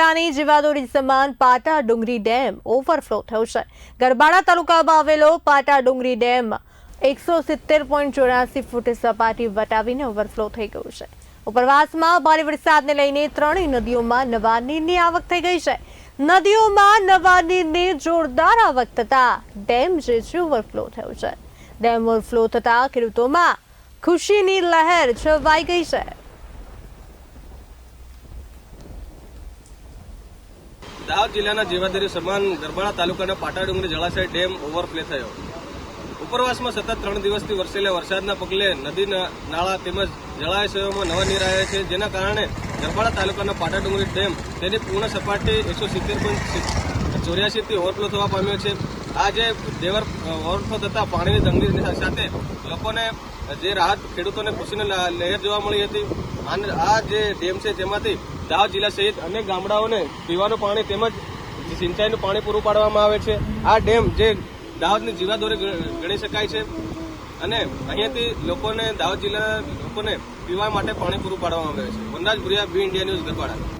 જિલ્લાની જીવાદોરી સમાન પાટા ડુંગરી ડેમ ઓવરફ્લો થયો છે. ગરબાડા તાલુકામાં આવેલો પાટા ડુંગરી ડેમ એકસો સિત્તેર પોઈન્ટ ચોરાસી ફૂટ સપાટી વટાવીને ઓવરફ્લો થઈ ગયું છે. ઉપરવાસમાં ભારે વરસાદને લઈને ત્રણેય નદીઓમાં નવા નીરની આવક થઈ ગઈ છે. નદીઓમાં નવા નીરની જોરદાર આવક થતા ડેમ જે છે ઓવરફ્લો થયો છે. ડેમ ઓવરફ્લો થતા ખેડૂતોમાં ખુશીની લહેર છવાઈ ગઈ છે. દાહોદ જિલ્લાના જીવાદરી સમાન ગરબાડા તાલુકાના પાટા ડુંગરી જળાશય ડેમ ઓવરફ્લે થયો. ઉપરવાસમાં સતત ત્રણ દિવસથી વરસેલા વરસાદના પગલે નદી નાળા તેમજ જળાશયોમાં નવા નીર આવ્યા છે, જેના કારણે ગરબાડા તાલુકાના પાટા ડુંગરી ડેમ તેની પૂર્ણ સપાટી એકસો સિત્તેર પોઈન્ટ ચોર્યાસીથી ઓવરફ્લો થવા પામ્યો છે. આ જે ડેવર ઓવરફ્લો થતા પાણીની તંગી સાથે લોકોને જે રાહત ખેડૂતોને ખુશીની લહેર જોવા મળી હતી. અને આ જે ડેમ છે તેમાંથી દાહોદ જિલ્લા સહિત અનેક ગામડાઓને પીવાનું પાણી તેમજ સિંચાઈનું પાણી પૂરું પાડવામાં આવે છે. આ ડેમ જે દાહોદની જીવાદોરે ગણી શકાય છે. અને અહીંયાથી લોકોને દાહોદ જિલ્લાના લોકોને પીવા માટે પાણી પૂરું પાડવામાં આવે છે. Vanraj Bhuriya, B India news Garbada